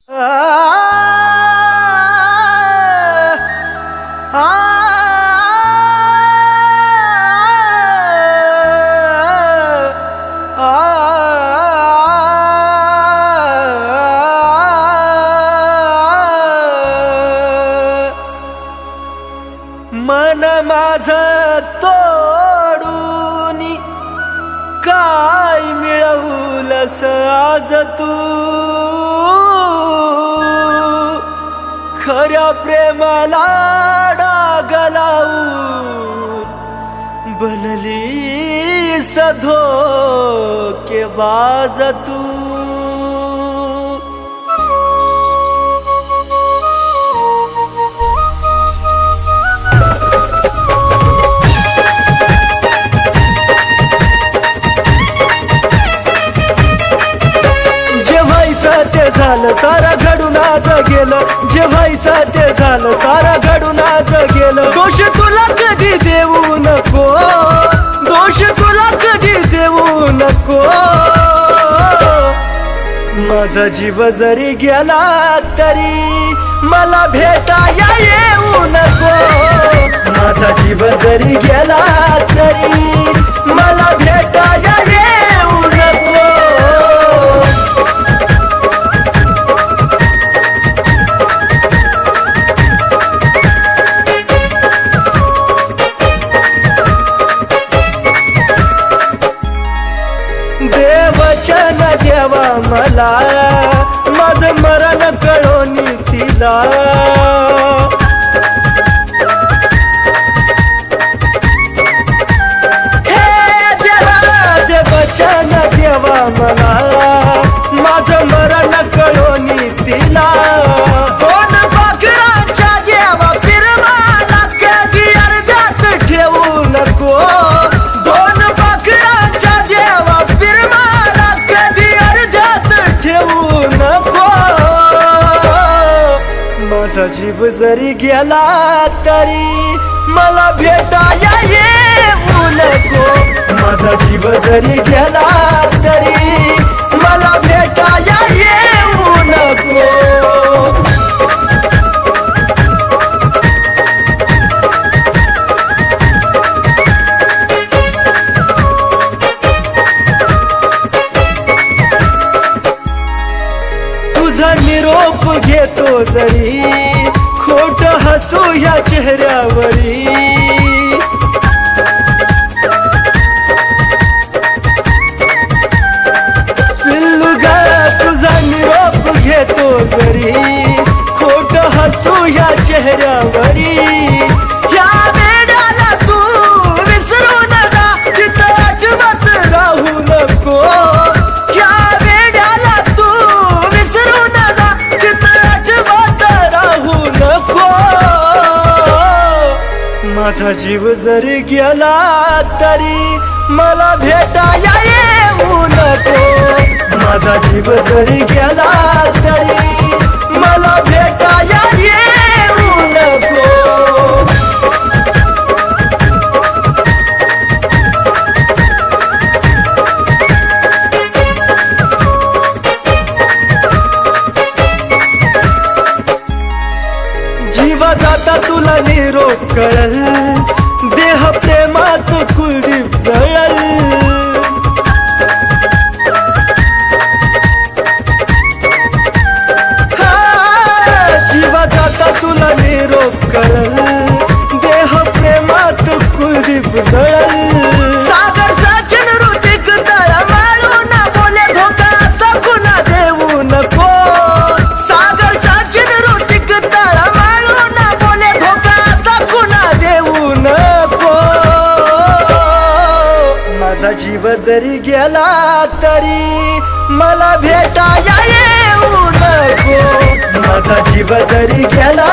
मन माझ तोडून काय मिळवलस आज तू? खऱ्या प्रेमाला डाग लावून बनली सधो के बाज तू झालं सारा घडून आज गेलं. जे व्हायचं ते झालं सारा घडून आज गेलं. दोष तुला कधी देऊ नको. दोष तुला कधी देऊ नको. माझा जीव जरी गेला तरी मला भेटाया येऊ नको. माझा जीव जरी गेला तरी मला माझ मरण कळोनी तिला. हे देवा देवचन देवा मला तुझा जीव जरी गेला तरी मला भेटाया येऊ नको. माझा जीव जरी गेला तरी मला भेटाया घेतो जरी खोट हसू या तुझा निरोप घेतो जरी खोट हसू या चेहऱ्यावरी। माझा जीव जरी गेला तरी मला भेटाया येऊ नको माझा जीव जरी गेला तरी मला भेटाया येऊ नको जीवा जाता तुला निरोप कळल. जीव जरी गेला तरी मला भेटाया येऊ नको. माझा जीव जरी गेला